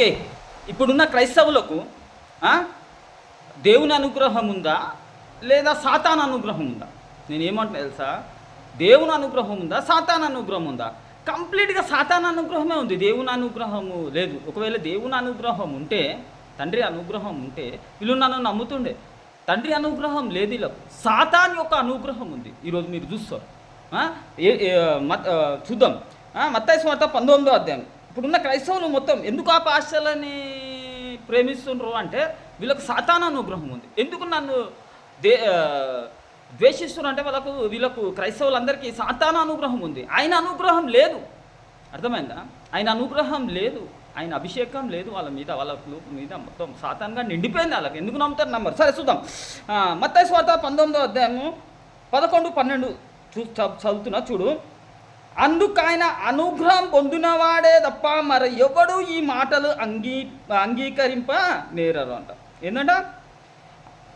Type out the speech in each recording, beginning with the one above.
Okay ఇప్పుడున్న క్రైస్తవులకు దేవుని అనుగ్రహం ఉందా? లేదా సాతాన్ అనుగ్రహం ఉందా? నేను ఏమంటున్నా తెలుసా? దేవుని అనుగ్రహం ఉందా? సాతాన్ అనుగ్రహం ఉందా? కంప్లీట్గా సాతాన్ అనుగ్రహమే ఉంది. దేవుని అనుగ్రహము లేదు. ఒకవేళ దేవుని అనుగ్రహం ఉంటే తండ్రి అనుగ్రహం ఉంటే వీళ్ళు నన్ను నమ్ముతుండే. తండ్రి అనుగ్రహం లేదు వీళ్ళకు. సాతాన్ యొక్క అనుగ్రహం ఉంది. ఈరోజు మీరు చూస్తారు. చూద్దాం. మత్తాయి స్వార్థ పంతొమ్మిదో అధ్యాయం. ఇప్పుడున్న క్రైస్తవులు మొత్తం ఎందుకు ఆ పాశ్చలని ప్రేమిస్తుండ్రు అంటే వీళ్ళకు సాతాన అనుగ్రహం ఉంది. ఎందుకు నన్ను దే ద్వేషిస్తున్నారు అంటే వాళ్ళకు వీళ్ళకు క్రైస్తవులందరికీ సాతాన అనుగ్రహం ఉంది. ఆయన అనుగ్రహం లేదు. అర్థమైందా? ఆయన అనుగ్రహం లేదు. ఆయన అభిషేకం లేదు వాళ్ళ మీద వాళ్ళ మీద మొత్తం సాతాన్గా నిండిపోయింది వాళ్ళకి. ఎందుకు నమ్ముతారు? నమ్మరు. సరే చూద్దాం. మత్తాయి స్వార్థ పంతొమ్మిదో అధ్యాయము పదకొండు పన్నెండు చూ చ- చదువుతున్నా చూడు. అందుకైన అనుగ్రహం పొందినవాడే తప్ప మరి ఎవడు ఈ మాటలు అంగీ అంగీకరింప నేరరు అంట. ఏంటంట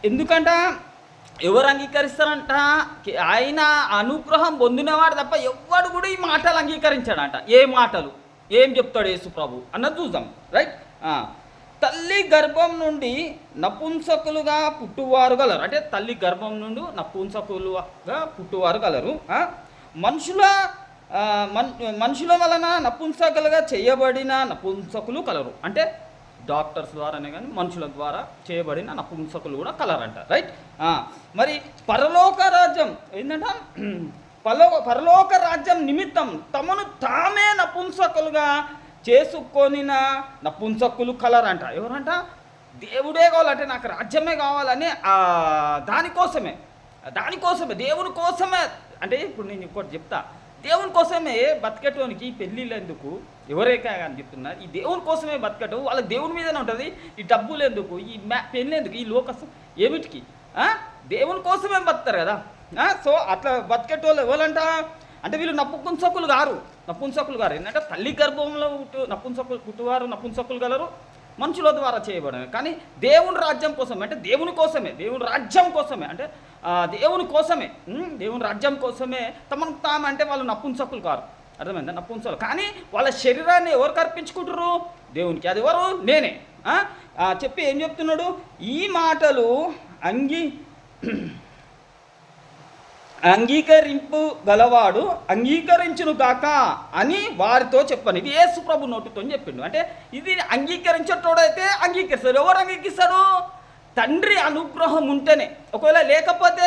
ఎందుకంట? ఎవరు అంగీకరిస్తారంట? ఆయన అనుగ్రహం పొందినవాడు తప్ప ఎవడు కూడా ఈ మాటలు అంగీకరించాడంట. ఏ మాటలు? ఏం చెప్తాడు యేసు ప్రభు? అన్నది చూద్దాం. రైట్ తల్లి గర్భం నుండి నపుంసకులుగా పుట్టువారు గలరు. అంటే తల్లి గర్భం నుండి నపుంసకులుగా పుట్టువారు గలరు. మనుషుల మన్ మనుషుల వలన నపుంసకులుగా చేయబడిన నపుంసకులు కలరు. అంటే డాక్టర్స్ ద్వారానే కానీ మనుషుల ద్వారా చేయబడిన నపుంసకులు కూడా కలరంట రైట్? మరి పరలోక రాజ్యం ఏంటంట పరలో పరలోక రాజ్యం నిమిత్తం తమను తామే నపుంసకులుగా చేసుకొనిన నపుంసకులు కలరంట. ఎవరంట? దేవుడే కావాలంటే నాకు రాజ్యమే కావాలని దానికోసమే. దానికోసమే దేవుని కోసమే. అంటే ఇప్పుడు నేను ఇంకోటి చెప్తా. దేవుని కోసమే బతికేటోనికి పెళ్ళిళ్ళెందుకు? ఎందుకు ఎవరే కానీ ఈ దేవుని కోసమే బతకటం వాళ్ళ దేవుని మీదనే ఉంటుంది ఈ డబ్బులు ఎందుకు ఈ మ్యా పెళ్ళి ఎందుకు ఈ లోకస్ ఏమిటికి? దేవుని కోసమే బతుకుతారు కదా. సో అట్లా బతికేటోళ్ళు ఎవరంట? అంటే వీళ్ళు నపుంసకులు గారు. నపుంసకులు గారు. ఏంటంటే తల్లి గర్భంలో పుట్టు నపుంసకులు పుట్టువారు నపుంసకులు గలరు. మనుషుల ద్వారా చేయబడమే కానీ దేవుని రాజ్యం కోసమే అంటే దేవుని కోసమే దేవుని రాజ్యం కోసమే అంటే దేవుని కోసమే దేవుని రాజ్యం కోసమే తమను తాము అంటే వాళ్ళు నపుంసకులు కారు. అర్థమైందా? నపుంసకులు. కానీ వాళ్ళ శరీరాన్ని ఎవరికి అర్పించుకుంటారు దేవునికి. అది ఎవరు? నేనే. చెప్పి ఏం చెప్తున్నాడు? ఈ మాటలు అంగీ అంగీకరింపు గలవాడు అంగీకరించును గాక అని వారితో చెప్పాను. ఇది యేసు ప్రభు నోటితో చెప్పిండు. అంటే ఇది అంగీకరించేటోడైతే అంగీకరిస్తాడు. ఎవరు అంగీకరిస్తాడు? తండ్రి అనుగ్రహం ఉంటేనే. ఒకవేళ లేకపోతే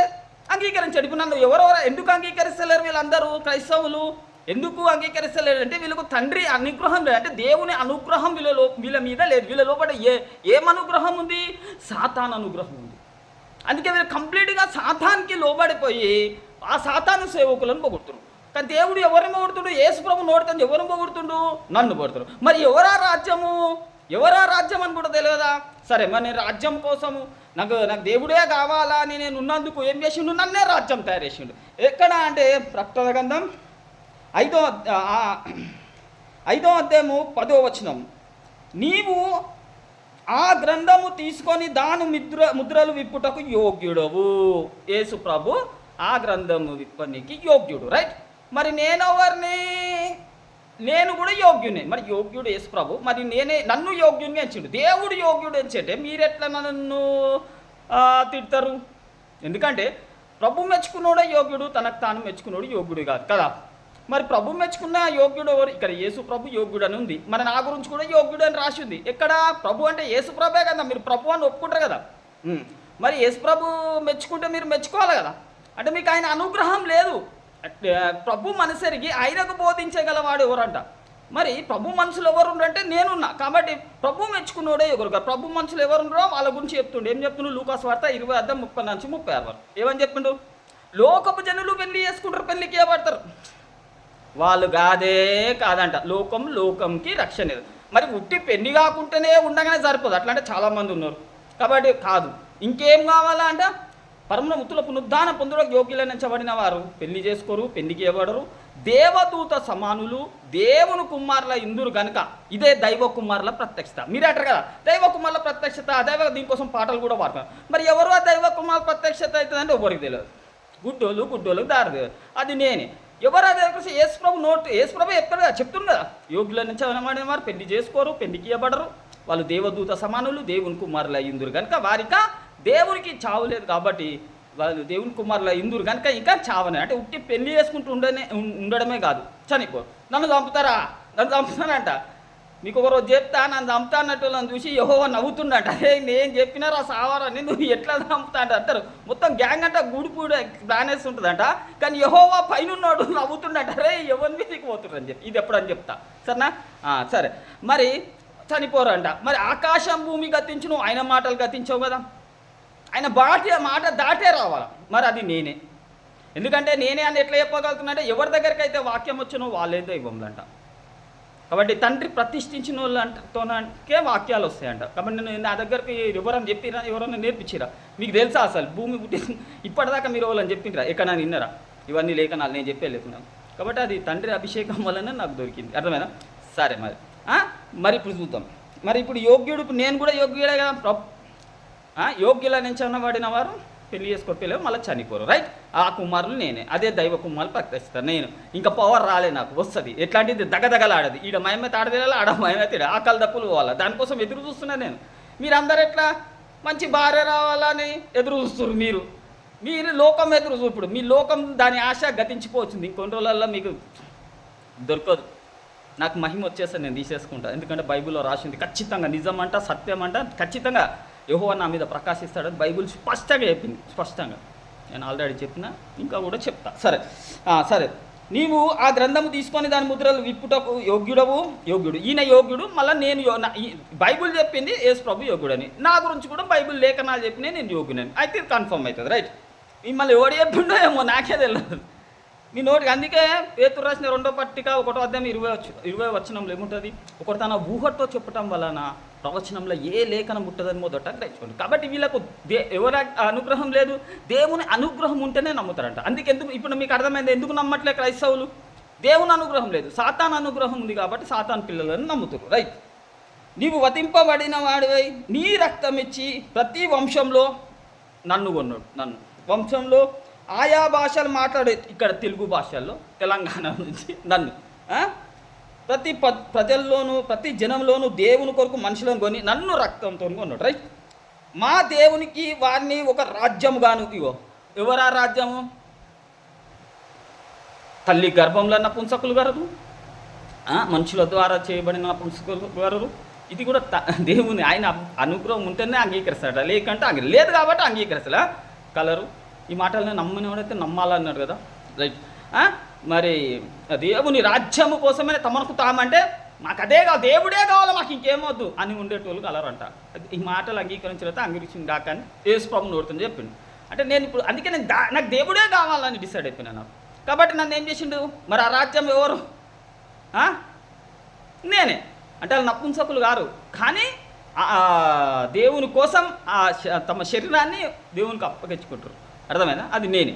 అంగీకరించాడు. ఇప్పుడు నన్ను ఎవరెవరు ఎందుకు అంగీకరిస్తలేరు వీళ్ళందరూ? క్రైస్తవులు ఎందుకు అంగీకరిస్తలేరు? అంటే వీళ్ళకు తండ్రి అనుగ్రహం లేదు. అంటే దేవుని అనుగ్రహం వీళ్ళ వీళ్ళ మీద లేదు. వీళ్ళ లోపల ఏ ఏం అనుగ్రహం ఉంది? సాతాన్ అనుగ్రహం ఉంది. అందుకే వీళ్ళు కంప్లీట్గా సాతానికి లోబడిపోయి ఆ సాతాను సేవకులను పొగుడుతుడు కానీ దేవుడు ఎవరిని పొగుడుతుడు? యేసు ప్రభు నోడుతుంది ఎవరిని పొగుడుతుండు? నన్ను పొగుడుతుడు మరి ఎవరా రాజ్యము? ఎవరా రాజ్యం అని కూడా తెలియదా? సరే మరి నేను రాజ్యం కోసము నాకు నాకు దేవుడే కావాలా అని నేను ఉన్నందుకు ఏం చేసిండు? నన్నే రాజ్యం తయారు చేసిండు. ఎక్కడ అంటే ప్రకటన గంధం ఐదో ఐదో అధ్యాయము పదో వచనం. నీవు ఆ గ్రంథము తీసుకొని దాని ముద్ర ముద్రలు విప్పుటకు యోగ్యుడవు. యేసు ప్రభు ఆ గ్రంథము విప్పనికి యోగ్యుడు రైట్ మరి నేనెవరిని నేను కూడా యోగ్యుని. మరి యోగ్యుడు యేసు ప్రభు. మరి నేనే నన్ను యోగ్యుని ఎంచిండు. దేవుడు యోగ్యుడు ఎంచంటే మీరెట్లా నన్ను తిడతారు? ఎందుకంటే ప్రభు మెచ్చుకున్నోడే యోగ్యుడు తనకు తాను మెచ్చుకున్నోడు యోగ్యుడు కాదు కదా? మరి ప్రభు మెచ్చుకున్న యోగ్యుడు ఎవరు? ఇక్కడ యేసు ప్రభు యోగ్యుడు అని ఉంది. మరి నా గురించి కూడా యోగ్యుడు అని రాసి ఉంది. ఎక్కడ? ప్రభు అంటే యేసు ప్రభే కదా. మీరు ప్రభు అని ఒప్పుకుంటారు కదా? మరి యేసు ప్రభు మెచ్చుకుంటే మీరు మెచ్చుకోవాలి కదా? అంటే మీకు ఆయన అనుగ్రహం లేదు. ప్రభు మనసరిగి ఆయనకు బోధించగలవాడు ఎవరంట? మరి ప్రభు మనుషులు ఎవరు అంటే నేనున్నా. కాబట్టి ప్రభు మెచ్చుకున్నోడే ఎవరు కాదు ప్రభు మనుషులు ఎవరున్నారో వాళ్ళ గురించి చెప్తుండే. ఏం చెప్తుండు? లూకాస్ వార్త ఇరవై అద్దం ముప్పై నుంచి ముప్పై ఆరు వరకు. ఏమని చెప్పిండు? లోకపు జనులు పెళ్ళి చేసుకుంటారు పెళ్ళికి ఏపడతారు వాళ్ళు కాదే కాదంట. లోకం లోకంకి రక్షణ లేదు. మరి ఉట్టి పెళ్ళి కాకుంటేనే ఉండగానే సరిపోదు. అట్లా అంటే చాలామంది ఉన్నారు. కాబట్టి కాదు. ఇంకేం కావాలా అంటే పరమ ముత్తుల పునరుద్ధాన పొందులకు యోగ్యులనించబడిన వారు పెళ్ళి చేసుకోరు పెళ్ళికి ఇవ్వడరు దేవదూత సమానులు దేవుని కుమారుల ఇందురు గనుక ఇదే దైవ కుమారుల ప్రత్యక్షత. మీరే అంటారు కదా దైవ కుమారుల ప్రత్యక్షత దైవ దీనికోసం పాటలు కూడా పాడతారు. మరి ఎవరు ఆ దైవ కుమార్ ప్రత్యక్షత అవుతుందంటే ఎవరికి తెలియదు. గుడ్డోలు గుడ్డోలకు దారి తెలియదు అది నేనే. ఎవరు అదే యేసు ప్రభు నోట్ యేసు ప్రభు ఎక్కడ చెప్తుంది కదా యోగుల నుంచి అవనమైన వారు పెళ్ళి చేసుకోరు పెళ్ళికి ఇవ్వబడరు. వాళ్ళు దేవదూత సమానులు దేవుని కుమారులు అయ్యిందురు కనుక వారిక దేవునికి చావు లేదు కాబట్టి వాళ్ళు దేవుని కుమారుల ఇందురు కనుక ఇంకా చావనే. అంటే ఉట్టి పెళ్ళి చేసుకుంటూ ఉండనే ఉం- ఉండడమే కాదు. చనిపో. నన్ను చంపుతారా? నన్ను చంపుతానంట మీకు ఒకరోజు చెప్తా నన్ను చంపుతా అన్నట్టు వాళ్ళని చూసి యహో నవ్వుతుండట. అదే నేను చెప్పినారా సావారా? నువ్వు ఎట్లా చంపుతా అంటే. అంటారు. మొత్తం గ్యాంగ్ అంట గూడిపూడి ప్లాన్ వేస్తుంటుందంట. కానీ యహోవా పైన ఉన్నాడు నవ్వుతుండట. అరే ఎవరి మీదకి పోతుండ్రు అని చెప్పి. ఇది ఎప్పుడని చెప్తా. సరేనా? సరే. మరి చనిపోరంట. మరి ఆకాశం భూమి గతించు నువ్వు ఆయన మాటలు గతించావు కదా? ఆయన బాటే మాట దాటే రావాలి? మరి అది నేనే. ఎందుకంటే నేనే అని ఎట్లా చెప్పగలుగుతున్నా ఎవరి దగ్గరికి అయితే వాక్యం వచ్చినో వాళ్ళే దైవంలంట కాబట్టి తండ్రి ప్రతిష్ఠించిన వాళ్ళతోనకే వాక్యాలు వస్తాయంట. కాబట్టి నేను నా దగ్గరికి ఎవరని చెప్పిరా ఎవరన్నా నేర్పించిరా? మీకు తెలుసా అసలు? భూమి పుట్టి ఇప్పటిదాకా మీరు వాళ్ళని చెప్పిండ్రా ఎక్కడ నిన్నరా? ఇవన్నీ లేఖనాలు నేను చెప్పే లేకున్నాను కాబట్టి అది తండ్రి అభిషేకం వలన నాకు దొరికింది. అర్థమైనా సరే మరి. మరి ఇప్పుడు చూద్దాం. మరి ఇప్పుడు యోగ్యుడు ఇప్పుడు నేను కూడా యోగ్యుడే కదా? యోగ్యుల నుంచి అన్నవాడిన వారు పెళ్ళి చేసుకోరు పిల్లలు మళ్ళీ చనిపోరు రైట్ ఆ కుమారులు నేనే అదే దైవ కుమారులు ప్రకటిస్తాను నేను. ఇంకా పవర్ రాలే నాకు వస్తుంది. ఎట్లాంటిది? దగదగలాడదు. ఈడ మయమే తాడదేలా ఆడ మయమే తిడ. ఆకలి దప్పులు పోవాలా? దానికోసం ఎదురు చూస్తున్నా నేను. మీరందరూ ఎట్లా? మంచి భార్య రావాలని ఎదురు చూస్తున్నారు మీరు. మీరు లోకం ఎదురు చూపుడు మీ లోకం దాని ఆశ గతించిపోతుంది. ఇంకొన్ని రోజులలో మీకు దొరకదు. నాకు మహిమ వచ్చేస్తే నేను తీసేసుకుంటా. ఎందుకంటే బైబిల్లో రాసింది ఖచ్చితంగా నిజం అంట సత్యం అంట ఖచ్చితంగా యహో నా మీద ప్రకాశిస్తాడని బైబిల్ స్పష్టంగా చెప్పింది. స్పష్టంగా. నేను ఆల్రెడీ చెప్పిన ఇంకా కూడా చెప్తా. సరే. సరే. నీవు ఆ గ్రంథము తీసుకొని దాని ముద్రలు విప్పుటకు యోగ్యుడవు? యోగ్యుడు. ఈయన యోగ్యుడు మళ్ళీ నేను యో- నా- ఈ- బైబిల్ చెప్పింది యేసు ప్రభు యోగ్యుడని. నా గురించి కూడా బైబిల్ లేఖనాలు చెప్పినే నేను యోగ్యుడని. అయితే కన్ఫర్మ్ అవుతుంది రైట్ మిమ్మల్ని ఎవడు చెప్పిండో ఏమో నాకే తెలియదు మీ నోటికి అందుకే పేతురు రాసిన రెండో పట్టిక ఒకటో అధ్యాయం ఇరవై ఇరవై వచ్చినంలో ఏముంటుంది? ఒకటి తన ఊహతో చెప్పటం వలన ప్రవచనంలో ఏ లేఖనం ఉంటుందని మొదట గ్రహించుకోండి కాబట్టి వీళ్ళకు దే ఎవరి అనుగ్రహం లేదు. దేవుని అనుగ్రహం ఉంటేనే నమ్ముతారంట. అందుకే ఎందుకు ఇప్పుడు మీకు అర్థమైంది. ఎందుకు నమ్మట్లే క్రైస్తవులు? దేవుని అనుగ్రహం లేదు. సాతాన్ అనుగ్రహం ఉంది కాబట్టి సాతాన్ పిల్లలను నమ్ముతారు రైట్ నీవు వధింపబడిన వాడివై నీ రక్తం ఇచ్చి ప్రతి వంశంలో నన్ను కొన్నాడు. నన్ను. వంశంలో ఆయా భాషలు మాట్లాడే ఇక్కడ తెలుగు భాషల్లో తెలంగాణ నుంచి నన్ను. ప్రతి ప ప్రజల్లోనూ ప్రతి జనంలోనూ దేవుని కొరకు మనుషులను కొని నన్ను రక్తంతో కొన్నాడు రైట్? మా దేవునికి వారిని ఒక రాజ్యముగాను ఇగో ఎవరా రాజ్యము? తల్లి గర్భంలో అన్న పుంసకులు గారు మనుషుల ద్వారా చేయబడిన పుంసకులు గారు ఇది కూడా దేవుని ఆయన అనుగ్రహం ఉంటేనే అంగీకరిస్తాడు లేకంటే అంగీ లేదు కాబట్టి అంగీకరిస్తలే? కలరు. ఈ మాటలను నమ్మనివాడైతే నమ్మాలన్నాడు కదా రైట్? మరి దేవుని రాజ్యము కోసమే తమకు తామంటే మాకు అదే కాదు దేవుడే కావాలి మాకు ఇంకేమొద్దు అని ఉండేటోళ్ళు కలరంట. ఈ మాటలు అంగీకరించిన తర్వాత అంగీకరించింది కాక అని యేసు ప్రభు నోడుతుంది చెప్పిండు. అంటే నేను ఇప్పుడు అందుకే నేను నాకు దేవుడే కావాలని డిసైడ్ అయిపోయినా నాకు కాబట్టి నన్ను ఏం చేసిండు? మరి ఆ రాజ్యం ఎవరు? నేనే. అంటే వాళ్ళు నపుంసకులు గారు కానీ దేవుని కోసం ఆ తమ శరీరాన్ని దేవునికి అప్పగించుకుంటారు. అర్థమైందా? అది నేనే.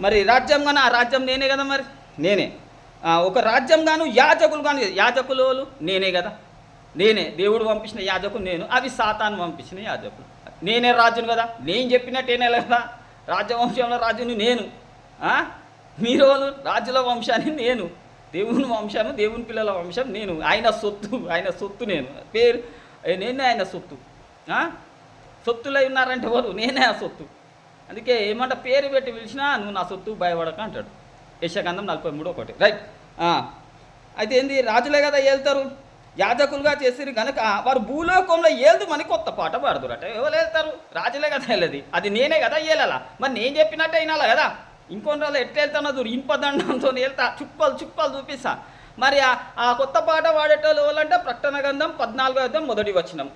మరి రాజ్యం కానీ ఆ రాజ్యం నేనే కదా మరి? నేనే. ఒక రాజ్యం గాను యాజకులు కానీ యాజకులు నేనే కదా. నేనే. దేవుడు పంపించిన యాజకులు నేను. అవి సాతాను పంపించిన యాజకులు. నేనే రాజును కదా. నేను చెప్పినట్టేనే కదా. రాజ్యవంశంలో రాజుని నేను. మీరు వాళ్ళు రాజుల వంశాన్ని నేను. దేవుని వంశాను దేవుని పిల్లల వంశం నేను. ఆయన సొత్తు ఆయన సొత్తు నేను. పేరు నేనే ఆయన సొత్తు. సొత్తులై ఉన్నారంటే వారు నేనే ఆ సొత్తు. అందుకే ఏమంట పేరు పెట్టి పిలిచినా నువ్వు నా సొత్తు భయపడక అంటాడు. యశగంధం నలభై మూడు ఒకటి రైట్. అయితే ఏంది? రాజులే కదా వెళ్తారు యాజకులుగా చేసిరు కనుక వారు భూలోకంలో ఏళ్ళు మని కొత్త పాట పాడుతురట ఎవరు వెళ్తారు రాజులే కదా వెళ్ళది అది నేనే కదా ఏలాలా మరి నేను చెప్పినట్టే అయినాలా కదా? ఇంకొన్ని రోజులు ఎట్లా వెళ్తానో చూడు. ఇంపదండంతో వెళ్తా చుప్పలు చుప్పలు చూపిస్తా. మరి ఆ- కొత్త పాట పాడేటోళ్ళు వాళ్ళంటే ప్రకటన గంధం పద్నాలుగో అర్థం మొదటి వచ్చినం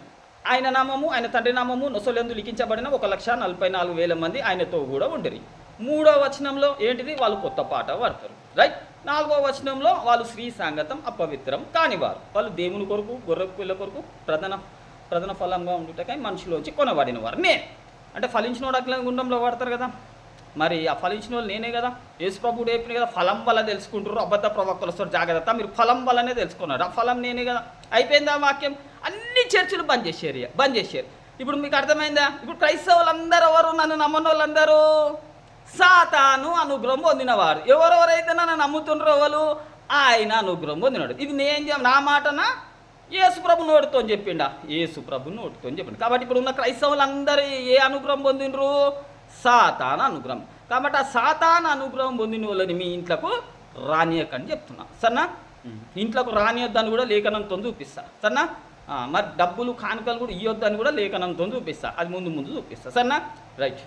ఆయన నామము ఆయన తండ్రి నామము నొసలెందు లిఖించబడిన ఒక లక్ష నలభై నాలుగు వేల మంది ఆయనతో కూడా ఉండరు. మూడో వచనంలో ఏంటిది? వాళ్ళు కొత్త పాట పాడతారు. రైట్ నాలుగో వచనంలో వాళ్ళు శ్రీ సాంగతం అపవిత్రం కానివారు. వాళ్ళు దేవుని కొరకు గొర్రె పిల్ల కొరకు ప్రధాన ప్రధాన ఫలంగా ఉండుటకై మనుషులోంచి కొనబడిన వారు నే. అంటే ఫలించిన వాడు గుండంలో పడతారు కదా. మరి ఆ ఫలించిన వాళ్ళు నేనే కదా. యేసు ప్రభుడు చెప్పిన కదా ఫలం వల్ల తెలుసుకుంటారు అబద్ధ ప్రవక్తలు వస్తారు జాగ్రత్త. మీరు ఫలం వల్లనే తెలుసుకున్నారు. ఆ ఫలం నేనే కదా. అయిపోయిందా వాక్యం? అన్ని చర్చలు బంద్ చేసేరు ఇక, బంద్ చేసేరు ఇప్పుడు మీకు అర్థమైందా? ఇప్పుడు క్రైస్తవులందరూ ఎవరు? నన్ను నమ్మని వాళ్ళందరూ సాతాను అనుగ్రహం పొందినవారు. ఎవరెవరైతే నన్ను నమ్ముతుండ్రో వాళ్ళు ఆయన అనుగ్రహం పొందినాడు. ఇది నేను చెప్- నా మాటనా? యేసు ప్రభు నోటితో చెప్పిండా. యేసు ప్రభు నోటితో చెప్పిండు. కాబట్టి ఇప్పుడు ఉన్న క్రైస్తవులందరూ ఏ అనుగ్రహం పొందిండ్రు? సాతాన అనుగ్రహం. కాబట్టి ఆ సాతాన అనుగ్రహం పొందిన వాళ్ళని మీ ఇంట్లోకి రానియకని చెప్తున్నా. సరేనా? ఇంట్లోకి రానియొద్దని కూడా లేఖనంతో చూపిస్తా. సరేనా? ఆ, మరి డబ్బులు కానుకలు కూడా ఇవ్వద్దని కూడా లేఖనంతో చూపిస్తా. అది ముందు ముందు చూపిస్తా. సరేనా? రైట్.